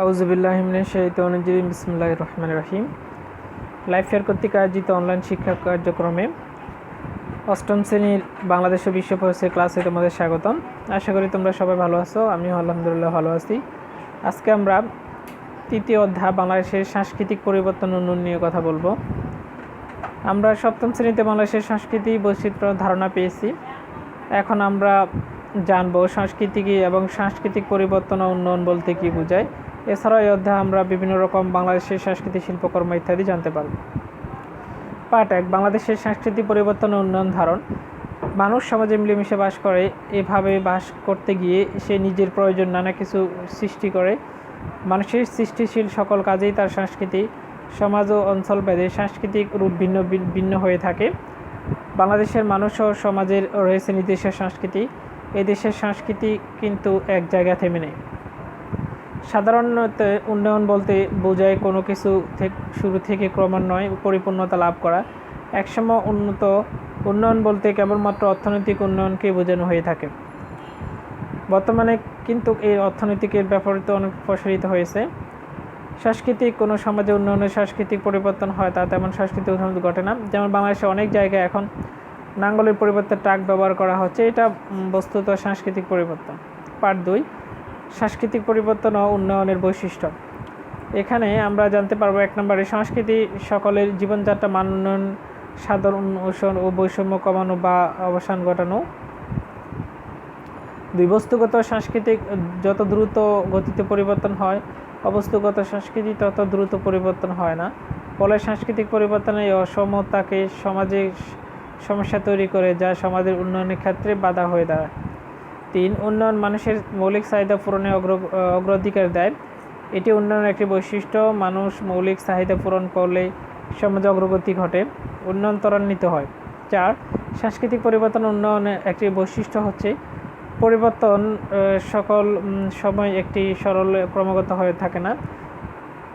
আউজুবিল্লাহিমিন বিসমুল্লাহ রহমান রাহিম। Life fair কর্তৃক আয়োজিত অনলাইন শিক্ষা কার্যক্রমে অষ্টম শ্রেণির বাংলাদেশ বিশ্ব পরিচয় ক্লাসে তোমাদের স্বাগতম। আশা করি তোমরা সবাই ভালো আছো, আমিও আলহামদুলিল্লাহ ভালো আছি। আজকে আমরা তৃতীয় অধ্যায়, বাংলাদেশের সাংস্কৃতিক পরিবর্তন উন্নয়ন নিয়ে কথা বলব। আমরা সপ্তম শ্রেণীতে বাংলাদেশের সংস্কৃতি বৈচিত্র্য ধারণা পেয়েছি। এখন আমরা জানব সংস্কৃতি কী এবং সাংস্কৃতিক পরিবর্তন উন্নয়ন বলতে কী বোঝায়। এছাড়াও এই অধ্যায়ে আমরা বিভিন্ন রকম বাংলাদেশের সাংস্কৃতিক শিল্পকর্ম ইত্যাদি জানতে পারব। পাঠ এক, বাংলাদেশের সাংস্কৃতিক পরিবর্তন উন্নয়ন ধারণ। মানুষ সমাজে মিলেমিশে বাস করে, এভাবে বাস করতে গিয়ে সে নিজের প্রয়োজন নানা কিছু সৃষ্টি করে। মানুষের সৃষ্টিশীল সকল কাজেই তার সংস্কৃতি, সমাজ ও অঞ্চল ভেদে সাংস্কৃতিক রূপ ভিন্ন ভিন্ন হয়ে থাকে। বাংলাদেশের মানুষ ও সমাজের রয়েছে নিজস্ব সংস্কৃতি। এই দেশের সংস্কৃতি কিন্তু এক জায়গা থেমে নেই। সাধারণত উন্নয়ন বলতে বোঝায় কোনো কিছু শুরু থেকে ক্রমান্বয়ে পরিপূর্ণতা লাভ করা। একসময় উন্নত উন্নয়ন বলতে কেবলমাত্র অর্থনৈতিক উন্নয়নকে বোঝানো হয়ে থাকে। বর্তমানে কিন্তু এই অর্থনৈতিকের ব্যাপারিত অনেক প্রসারিত হয়েছে। সাংস্কৃতিক কোনো সমাজে উন্নয়নের সাংস্কৃতিক পরিবর্তন হয় তা তেমন সাংস্কৃতিক উন্নয়ন ঘটে না। যেমন বাংলাদেশে অনেক জায়গায় এখন নাঙ্গলের পরিবর্তে ট্রাক ব্যবহার করা হচ্ছে। এটা বস্তুত সাংস্কৃতিক পরিবর্তন। পার্ট দুই সাংস্কৃতিক পরিবর্তন ও উন্নয়নের বৈশিষ্ট্য। এখানে আমরা জানতে পারব এক নম্বরে সংস্কৃতি সকলের জীবনযাত্রা মান উন্নয়ন সাধারণ উন্নয়ন ও বৈষম্য কমানো বা অবসান ঘটানো। দুই, বস্তুগত সাংস্কৃতিক যত দ্রুত গতিতে পরিবর্তন হয়, অবস্তুগত সংস্কৃতি তত দ্রুত পরিবর্তন হয় না। ফলে সাংস্কৃতিক পরিবর্তনের অসমতাকে সমাজে সমস্যা তৈরি করে, যা সমাজের উন্নয়নের ক্ষেত্রে বাধা হয়ে দাঁড়ায়। তিন উন্নয়ন মানুষের মৌলিক চাহিদা পূরণে অগ্র, অগ্রাধিকার দেয়। এটি উন্নয়নের একটি বৈশিষ্ট্য, মানুষ মৌলিক চাহিদা পূরণ করলে সমাজে অগ্রগতি ঘটে, উন্নয়ন ত্বরান্বিত হয়। চার, সাংস্কৃতিক পরিবর্তন উন্নয়নের একটি বৈশিষ্ট্য হচ্ছে পরিবর্তন সকল সময় একটি সরল ক্রমাগত হয়ে থাকে না।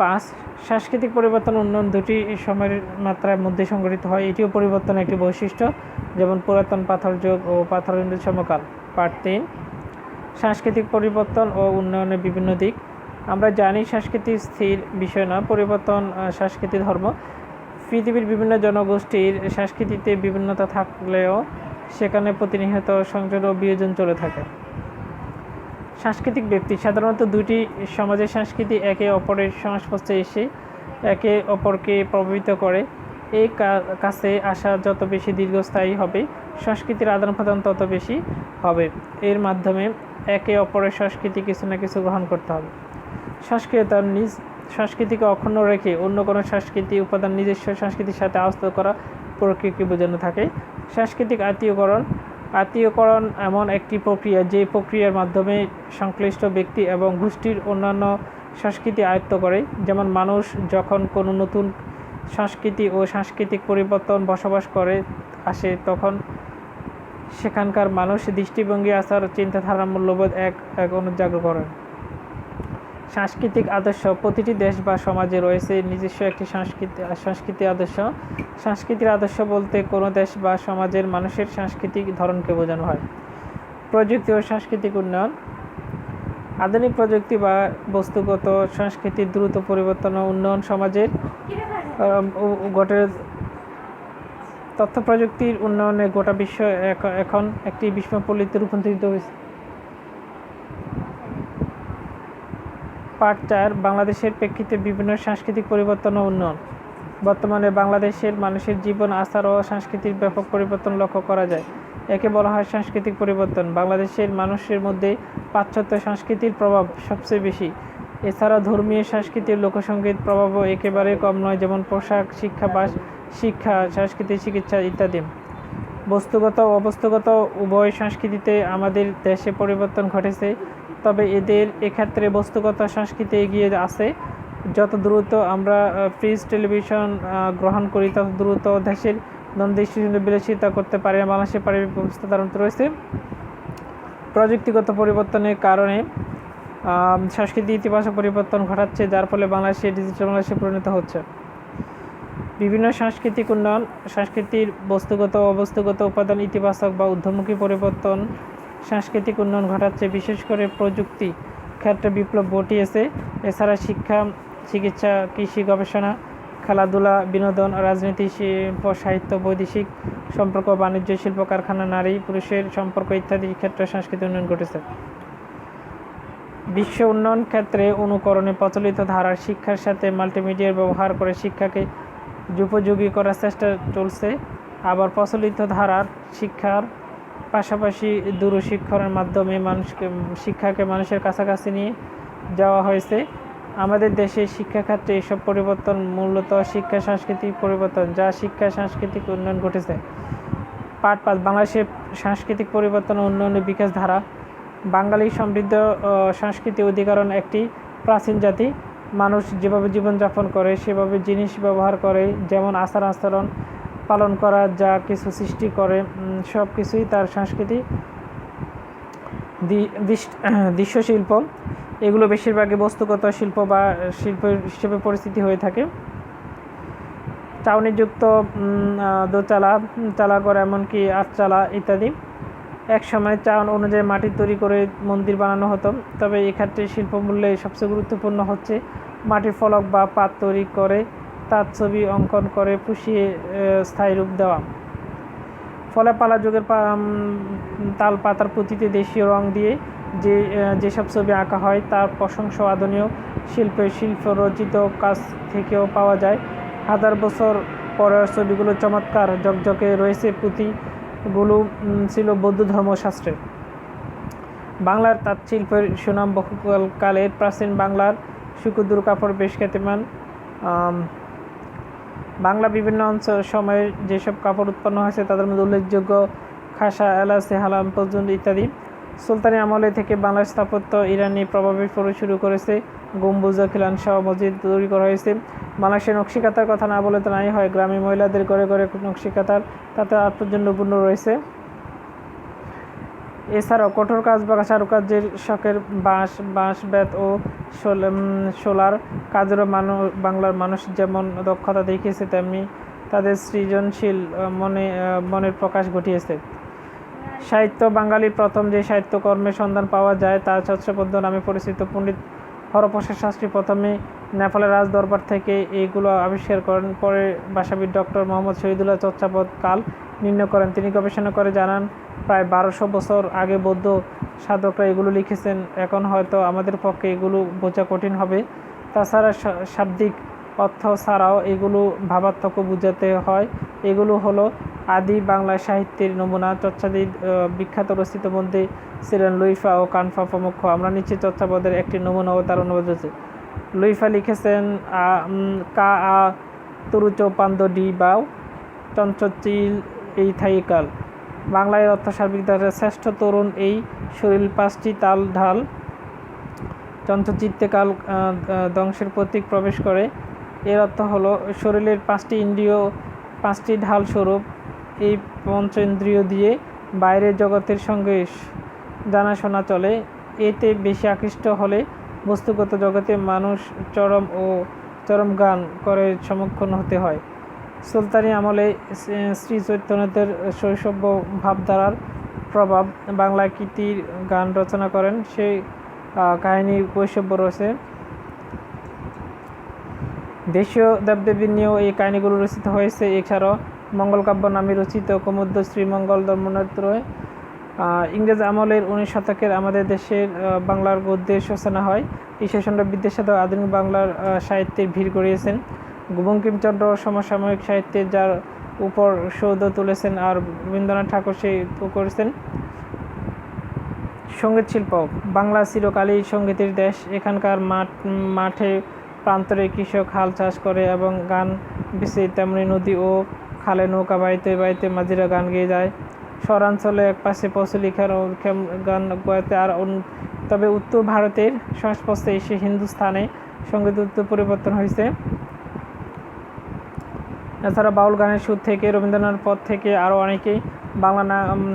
পাঁচ, সাংস্কৃতিক পরিবর্তন উন্নয়ন দুটি সময়ের মাত্রার মধ্যে সংঘটিত হয়। এটিও পরিবর্তন একটি বৈশিষ্ট্য, যেমন পুরাতন পাথর যুগ ও পাথর সমকাল। পার্ট তিন সাংস্কৃতিক পরিবর্তন ও উন্নয়নের বিভিন্ন দিক। আমরা জানি সংস্কৃতি স্থির বিষয় না, পরিবর্তন সংস্কৃতি ধর্ম। পৃথিবীর বিভিন্ন জনগোষ্ঠীর সংস্কৃতিতে বিভিন্নতা থাকলেও সেখানে প্রতিনিয়ত সংযোগ ও বিয়োজন চলে থাকে। সাংস্কৃতিক ব্যক্তি, সাধারণত দুটি সমাজের সংস্কৃতি একে অপরের সংস্পর্শে এসে একে অপরকে প্রভাবিত করে। এই কাছে আসা যত বেশি দীর্ঘস্থায়ী হবে, সংস্কৃতির আদান প্রদান তত বেশি হবে। এর মাধ্যমে একে অপরের সংস্কৃতি কিছু না কিছু গ্রহণ করতে হবে। সংস্কৃতি তার নিজ সংস্কৃতিকে অক্ষুণ্ণ রেখে অন্য কোনো সংস্কৃতি উপাদান নিজস্ব সংস্কৃতির সাথে আস্ত করা প্রক্রিয়াকে বোঝানো থাকে। সাংস্কৃতিক আত্মীয়করণ আত্মীয়করণ এমন একটি প্রক্রিয়া যে প্রক্রিয়ার মাধ্যমে সংশ্লিষ্ট ব্যক্তি এবং গোষ্ঠীর অন্যান্য সংস্কৃতি আয়ত্ত করে। যেমন মানুষ যখন কোনো নতুন সংস্কৃতি ও সাংস্কৃতিক পরিবর্তন বসবাস করে, আসে তখন সেখানকার মানুষ দৃষ্টিভঙ্গি, আচার, চিন্তাধারা মূল্যবোধ এক এক অনুযাগ্র করেন। সাংস্কৃতিক আদর্শ, প্রতিটি দেশ বা সমাজে রয়েছে নিজস্ব একটি সংস্কৃতি সংস্কৃতি আদর্শ। সাংস্কৃতিক আদর্শ বলতে কোনো দেশ বা সমাজের মানুষের সাংস্কৃতিক ধরনকে বোঝানো হয়। প্রযুক্তি ও সাংস্কৃতিক উন্নয়ন। আধুনিক প্রযুক্তি বা বস্তুগত সংস্কৃতির দ্রুত পরিবর্তন ও উন্নয়ন সমাজের ঘটে তথ্য প্রযুক্তির উন্নয়নে গোটা বিশ্ব এখন একটি বিস্ময়পল্লিতে রূপান্তরিত হয়েছে। পার্ট চার বাংলাদেশের প্রেক্ষিতে বিভিন্ন সাংস্কৃতিক পরিবর্তন ও উন্নয়ন। বর্তমানে বাংলাদেশের মানুষের জীবন, আচার ও সংস্কৃতির ব্যাপক পরিবর্তন লক্ষ্য করা যায়। একে বলা হয় সাংস্কৃতিক পরিবর্তন। বাংলাদেশের মানুষের মধ্যে পাশ্চাত্য সংস্কৃতির প্রভাব সবচেয়ে বেশি। এছাড়া ধর্মীয় সংস্কৃতির লোকসঙ্গীত প্রভাবও একেবারে কম নয়, যেমন পোশাক, শিক্ষা শিক্ষাবাস শিক্ষা সংস্কৃতি চিকিৎসা ইত্যাদি। বস্তুগত অবস্তুগত উভয় সংস্কৃতিতে আমাদের দেশে পরিবর্তন ঘটেছে, তবে এদের এক্ষেত্রে বস্তুগত সংস্কৃতি এগিয়ে আছে। যত দ্রুত আমরা ফ্রিজ, টেলিভিশন গ্রহণ করি, তত দ্রুত দেশের দ্বন্দ্ব বিলাসিতা করতে পারে, বাংলাদেশের পারিবারিক ব্যবস্থা ধারণ রয়েছে। প্রযুক্তিগত পরিবর্তনের কারণে সংস্কৃতি ইতিবাচক পরিবর্তন ঘটাচ্ছে, যার ফলে বাংলাদেশে ডিজিটাল বাংলাদেশে পরিণত হচ্ছে। বিভিন্ন সাংস্কৃতিক উন্নয়ন, সংস্কৃতির বস্তুগত অবস্তুগত উপাদান ইতিবাচক বা ঊর্ধ্বমুখী পরিবর্তন, সাংস্কৃতিক উন্নয়ন ঘটাচ্ছে, বিশেষ করে প্রযুক্তি ক্ষেত্রে বিপ্লব ঘটিয়েছে। এছাড়া শিক্ষা, চিকিৎসা, কৃষি গবেষণা, খেলাধুলা, বিনোদন, রাজনীতি, শিল্প, সাহিত্য, বৈদেশিক সম্পর্ক, বাণিজ্য শিল্প কারখানা নারী, পুরুষের সম্পর্ক ইত্যাদি ক্ষেত্রে সাংস্কৃতিক উন্নয়ন ঘটেছে। বিশ্ব উন্নয়ন ক্ষেত্রে অনুকরণে প্রচলিত ধারার শিক্ষার সাথে মাল্টিমিডিয়ার ব্যবহার করে শিক্ষাকে উপযোগী করার চেষ্টা চলছে। আবার প্রচলিত ধারার শিক্ষার পাশাপাশি দূরশিক্ষণের মাধ্যমে মানুষকে, শিক্ষাকে মানুষের কাছাকাছি নিয়ে যাওয়া হয়েছে। আমাদের দেশে শিক্ষাক্ষেত্রে এসব পরিবর্তন মূলত শিক্ষা, সাংস্কৃতিক পরিবর্তন, যা শিক্ষা, সাংস্কৃতিক উন্নয়ন ঘটেছে। পাঠ পাঁচ বাংলাদেশের সাংস্কৃতিক পরিবর্তন ও উন্নয়নের বিকাশ ধারা বাঙালি সমৃদ্ধ সংস্কৃতি অধিকারণ একটি প্রাচীন জাতি। মানুষ যেভাবে জীবনযাপন করে, সেভাবে জিনিস ব্যবহার করে, যেমন আচার আচরণ পালন করা, যা কিছু সৃষ্টি করে সব কিছুই তার সংস্কৃতি দৃশ্যশিল্প। এগুলো বেশিরভাগই বস্তুগত শিল্প বা শিল্প হিসেবে পরিস্থিতি হয়ে থাকে। চাউনিযুক্ত দোচালা চালা চালাঘর, এমনকি আটচালা ইত্যাদি। এক সময় চাউন অনুযায়ী মাটি তৈরি করে মন্দির বানানো হতো। তবে এক্ষেত্রে শিল্পমূল্যে সবচেয়ে গুরুত্বপূর্ণ হচ্ছে মাটির ফলক বা পাত তৈরি করে, তার ছবি অঙ্কন করে, পুষিয়ে স্থায়ী রূপ দেওয়া। ফলে পালা যুগের তাল পাতার প্রতিটি দেশীয় রং দিয়ে যে যেসব ছবি আঁকা হয়, তার প্রশংসা আদনীয় শিল্পের শিল্প রচিত কাজ থেকেও পাওয়া যায়। হাজার বছর পরের ছবিগুলো চমৎকার। ঝকঝকে রয়েছে পুঁথিগুলো উম, ছিল বৌদ্ধ ধর্মশাস্ত্রের বাংলার তাঁত শিল্পের সুনাম বহুকাল কালের প্রাচীন বাংলার সুকুদুর কাপড় বেশ খ্যাতিমান। বাংলা বিভিন্ন অঞ্চল সময়ে যেসব কাপড় উৎপন্ন হয়েছে তাদের মধ্যে উল্লেখযোগ্য খাসা এলাচি হালাম পর্যন্ত ইত্যাদি। সুলতানি আমলে থেকে বাংলার স্থাপত্য ইরানি প্রভাবে পড়ে শুরু করেছে। গম্বুজ, খিলান শাহ মসজিদ তৈরি করা হয়েছে। বাংলাদেশের নকশিকাতার কথা না বলে তো নাই, হয় গ্রামীণ মহিলাদের ঘরে ঘরে নকশিকাতার তাতে আত্মজন্যপূর্ণ রয়েছে। এছাড়াও কঠোর কাজ বা কারুকার্যের শখের বাঁশ বাঁশ, বেত ও শোলার কাজেরও মানুষ বাংলার মানুষ যেমন দক্ষতা দেখিয়েছে, তেমনি তাদের সৃজনশীল মনে মনের প্রকাশ ঘটিয়েছে। সাহিত্য বাঙালির প্রথম যে সাহিত্যকর্মের সন্ধান পাওয়া যায় তা ছত্রপদ্য নামে পরিচিত পণ্ডিত হরপ্রসাদ শাস্ত্রী প্রথমে নেপালের রাজ দরবার থেকে এইগুলো আবিষ্কার করেন। পরে ভাষাবিদ ডক্টর মোহাম্মদ শহীদুল্লাহ চর্চাপদ কাল নির্ণয় করেন। তিনি গবেষণা করে জানান, প্রায় বারোশো বছর আগে বৌদ্ধ সাধকরা এগুলো লিখেছেন। এখন হয়তো আমাদের পক্ষে এগুলো বোঝা কঠিন হবে। তাছাড়া শাব্দিক অর্থ ছাড়াও এগুলো ভাবার্থক বুঝাতে হয়। এগুলো হলো আদি বাংলা সাহিত্যের নমুনা চর্চাদির বিখ্যাত রচিত মধ্যে ছিলেন লুইফা ও কানফা প্রমুখ। আমরা নিচে চর্চাপদের একটি নমুনা ও তার অনুবাদ রয়েছে লুইফা লিখেছেন কা, আ, তরুচ, পান্দ, ডি বাউ চঞ্চচিল এই থাইকাল বাংলায় অর্থ সার্বিক ধারা শ্রেষ্ঠ তরুণ এই শরীর পাঁচটি তাল ঢাল। চঞ্চচিত্তে কাল ধ্বংসের প্রতীক প্রবেশ করে। এর অর্থ হলো, শরীরের পাঁচটি ইন্দ্রিয়, পাঁচটি ঢাল স্বরূপ, এই পঞ্চেন্দ্রিয় দিয়ে বাইরের জগতের সঙ্গে জানাশোনা চলে। এতে বেশি আকৃষ্ট হলে বস্তুগত জগতে মানুষ চরম ও চরম গান করে সমক্ষণ হতে হয়। সুলতানি আমলে শ্রী- চৈতন্যদের শৈশব ভাবধারার প্রভাব বাংলা কীর্তির গান রচনা করেন। সেই কাহিনী বৈষব্য রয়েছে। দেশীয় দেবদেবী নিয়েও এই কাহিনীগুলো রচিত হয়েছে। এছাড়াও মঙ্গলকাব্য নামে রচিত কমুদ্র শ্রীমঙ্গল ধর্মনেত্রয় ইংরেজ আমলের উনিশ শতকের আমাদের দেশের বাংলার গদ্যের সূচনা হয়। ঈশ্বরচন্দ্র বিদ্যাসাগর আধুনিক বাংলার সাহিত্যের ভিড় করিয়েছেন বঙ্কিমচন্দ্র সমসাময়িক সাহিত্যের যার উপর সৌধ তুলেছেন আর রবীন্দ্রনাথ ঠাকুর সেই করেছেন। সংগীত শিল্প বাংলা চিরকালই সঙ্গীতের দেশ। এখানকার মাঠ মাঠে প্রান্তরে কৃষক হাল চাষ করে এবং গান বেছে তেমনি নদী ও খালে নৌকা বাইতে বাইতে মাঝিরা গান গেয়ে যায়। শহরাঞ্চলে এক পাশে ও গান গাইতে আর তবে উত্তর ভারতের সংস্পর্শে এসে হিন্দুস্থানে সংগীত উত্তর পরিবর্তন হয়েছে। এছাড়া বাউল গানের সুর থেকে রবীন্দ্রনাথ পদ থেকে আরও অনেকেই বাংলা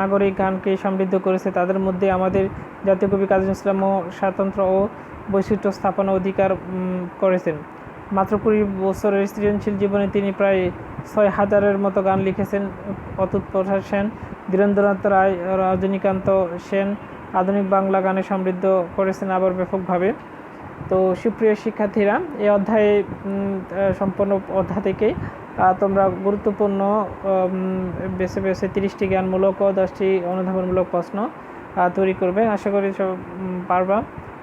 নাগরিক গানকে সমৃদ্ধ করেছে। তাদের মধ্যে আমাদের জাতীয় কবি কাজী ইসলাম ও স্বাতন্ত্র্য ও বৈশিষ্ট্য স্থাপনা অধিকার করেছেন। মাত্র কুড়ি বছরের সৃজনশীল জীবনে তিনি প্রায় ছয় হাজারের মতো গান লিখেছেন। অতুত প্রসাদ সেন, ধীরেন্দ্রনাথ রায়, রজনীকান্ত সেন আধুনিক বাংলা গানে সমৃদ্ধ করেছেন আবার ব্যাপকভাবে। তো সুপ্রিয় শিক্ষার্থীরা, এই অধ্যায়ে সম্পূর্ণ অধ্যায় থেকেই তোমরা গুরুত্বপূর্ণ বেছে বেছে তিরিশটি জ্ঞানমূলক ও দশটি অনুধাবনমূলক প্রশ্ন তৈরি করবে। আশা করি সব পারবা।